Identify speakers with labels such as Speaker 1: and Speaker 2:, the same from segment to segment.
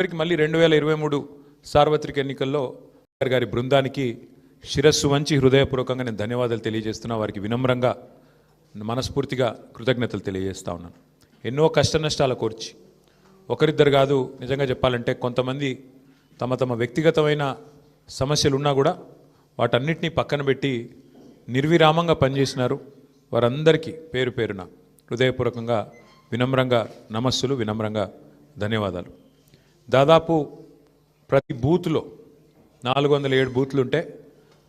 Speaker 1: చివరికి మళ్ళీ రెండు వేల ఇరవై మూడు సార్వత్రిక ఎన్నికల్లో గారి బృందానికి శిరస్సు వంచి హృదయపూర్వకంగా నేను ధన్యవాదాలు తెలియజేస్తున్నా. వారికి వినమ్రంగా మనస్ఫూర్తిగా కృతజ్ఞతలు తెలియజేస్తా ఉన్నాను. ఎన్నో కష్ట నష్టాల కోర్చి. ఒకరిద్దరు కాదు నిజంగా చెప్పాలంటే కొంతమంది తమ తమ వ్యక్తిగతమైన సమస్యలు ఉన్నా కూడా వాటన్నిటినీ పక్కన పెట్టి నిర్విరామంగా పనిచేసినారు. వారందరికీ పేరు పేరున హృదయపూర్వకంగా వినమ్రంగా నమస్సులు వినమ్రంగా ధన్యవాదాలు. దాదాపు ప్రతి బూత్లో నాలుగు వందల ఏడు బూత్లు ఉంటే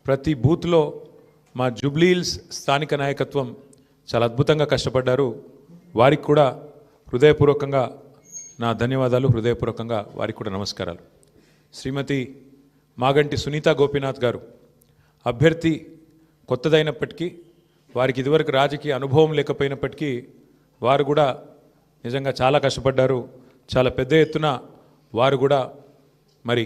Speaker 1: ప్రతి బూత్లో మా జూబ్లీహిల్స్ స్థానిక నాయకత్వం చాలా అద్భుతంగా కష్టపడ్డారు. వారికి కూడా హృదయపూర్వకంగా నా ధన్యవాదాలు హృదయపూర్వకంగా వారికి కూడా నమస్కారాలు. శ్రీమతి మాగంటి సునీత గోపీనాథ్ గారు అభ్యర్థి కొత్తదైనప్పటికీ వారికి ఇదివరకు రాజకీయ అనుభవం లేకపోయినప్పటికీ వారు కూడా నిజంగా చాలా కష్టపడ్డారు. చాలా పెద్ద ఎత్తున వారు కూడా మరి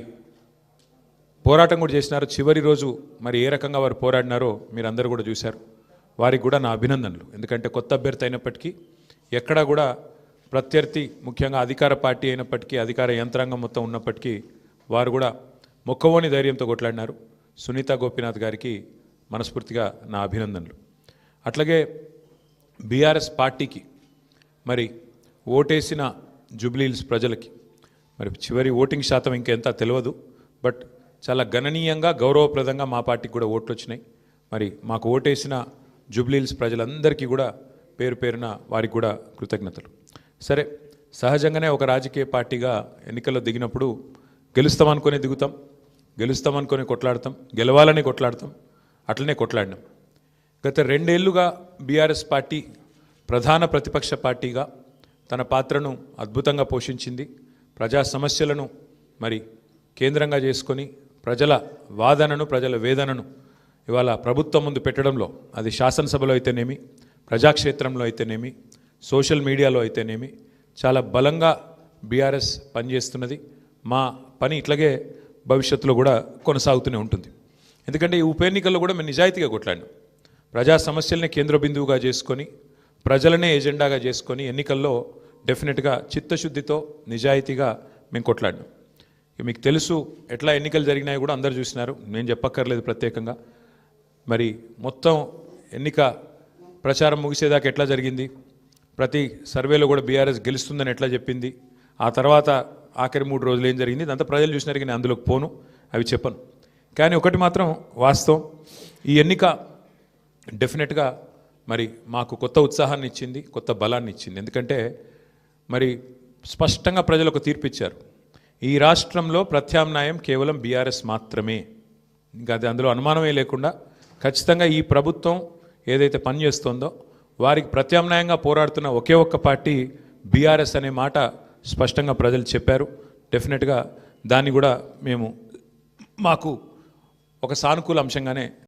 Speaker 1: పోరాటం కూడా చేసినారు. చివరి రోజు మరి ఏ రకంగా వారు పోరాడినారో మీరు అందరూ కూడా చూశారు. వారికి కూడా నా అభినందనలు. ఎందుకంటే కొత్త అభ్యర్థి అయినప్పటికీ ఎక్కడా కూడా ప్రత్యర్థి ముఖ్యంగా అధికార పార్టీ అయినప్పటికీ అధికార యంత్రాంగం మొత్తం ఉన్నప్పటికీ వారు కూడా మొక్కవోని ధైర్యంతో కొట్లాడినారు. సునీత గోపీనాథ్ గారికి మనస్ఫూర్తిగా నా అభినందనలు. అట్లాగే బీఆర్ఎస్ పార్టీకి మరి ఓటేసిన జూబ్లీహిల్స్ ప్రజలకి మరి చివరి ఓటింగ్ శాతం ఇంకెంత తెలియదు బట్ చాలా గణనీయంగా గౌరవప్రదంగా మా పార్టీకి కూడా ఓట్లు వచ్చినాయి మరి మాకు ఓటేసిన జూబ్లీహిల్స్ ప్రజలందరికీ కూడా పేరు పేరున వారికి కూడా కృతజ్ఞతలు. సరే సహజంగానే ఒక రాజకీయ పార్టీగా ఎన్నికల్లో దిగినప్పుడు గెలుస్తామనుకొని దిగుతాం గెలుస్తామనుకొని కొట్లాడతాం గెలవాలని కొట్లాడతాం అట్లనే కొట్లాడినాం. గత రెండేళ్ళుగా బీఆర్ఎస్ పార్టీ ప్రధాన ప్రతిపక్ష పార్టీగా తన పాత్రను అద్భుతంగా పోషించింది. ప్రజా సమస్యలను మరి కేంద్రంగా చేసుకొని ప్రజల వాదనను ప్రజల వేదనను ఇవాళ ప్రభుత్వం ముందు పెట్టడంలో అది శాసనసభలో అయితేనేమి ప్రజాక్షేత్రంలో అయితేనేమి సోషల్ మీడియాలో అయితేనేమి చాలా బలంగా బీఆర్ఎస్ పనిచేస్తున్నది. మా పని ఇట్లాగే భవిష్యత్తులో కూడా కొనసాగుతూనే ఉంటుంది. ఎందుకంటే ఈ ఉప ఎన్నికల్లో కూడా మేము నిజాయితీగా కొట్లాడినాం. ప్రజా సమస్యలనే కేంద్ర బిందువుగా చేసుకొని ప్రజలనే ఎజెండాగా చేసుకొని ఎన్నికల్లో డెఫినెట్గా చిత్తశుద్ధితో నిజాయితీగా మేము కొట్లాడినాం. ఇక మీకు తెలుసు ఎట్లా ఎన్నికలు జరిగినాయి కూడా అందరు చూసినారు. నేను చెప్పక్కర్లేదు ప్రత్యేకంగా. మరి మొత్తం ఎన్నిక ప్రచారం ముగిసేదాకా ఎట్లా జరిగింది? ప్రతి సర్వేలో కూడా బీఆర్ఎస్ గెలుస్తుందని ఎట్లా చెప్పింది? ఆ తర్వాత ఆఖరి మూడు రోజులు ఏం జరిగింది? అంత ప్రజలు చూసినారు కానీ అందులోకి పోను అవి చెప్పను. కానీ ఒకటి మాత్రం వాస్తవం. ఈ ఎన్నిక డెఫినెట్గా మరి మాకు కొత్త ఉత్సాహాన్ని ఇచ్చింది కొత్త బలాన్ని ఇచ్చింది. ఎందుకంటే మరి స్పష్టంగా ప్రజలకు తీర్పు ఇచ్చారు ఈ రాష్ట్రంలో ప్రత్యామ్నాయం కేవలం బీఆర్ఎస్ మాత్రమే. ఇంకా అది అందులో అనుమానమే లేకుండా ఖచ్చితంగా ఈ ప్రభుత్వం ఏదైతే పనిచేస్తుందో వారికి ప్రత్యామ్నాయంగా పోరాడుతున్న ఒకే ఒక్క పార్టీ బీఆర్ఎస్ అనే మాట స్పష్టంగా ప్రజలు చెప్పారు. డెఫినెట్గా దాన్ని కూడా మేము మాకు ఒక సానుకూల అంశంగానే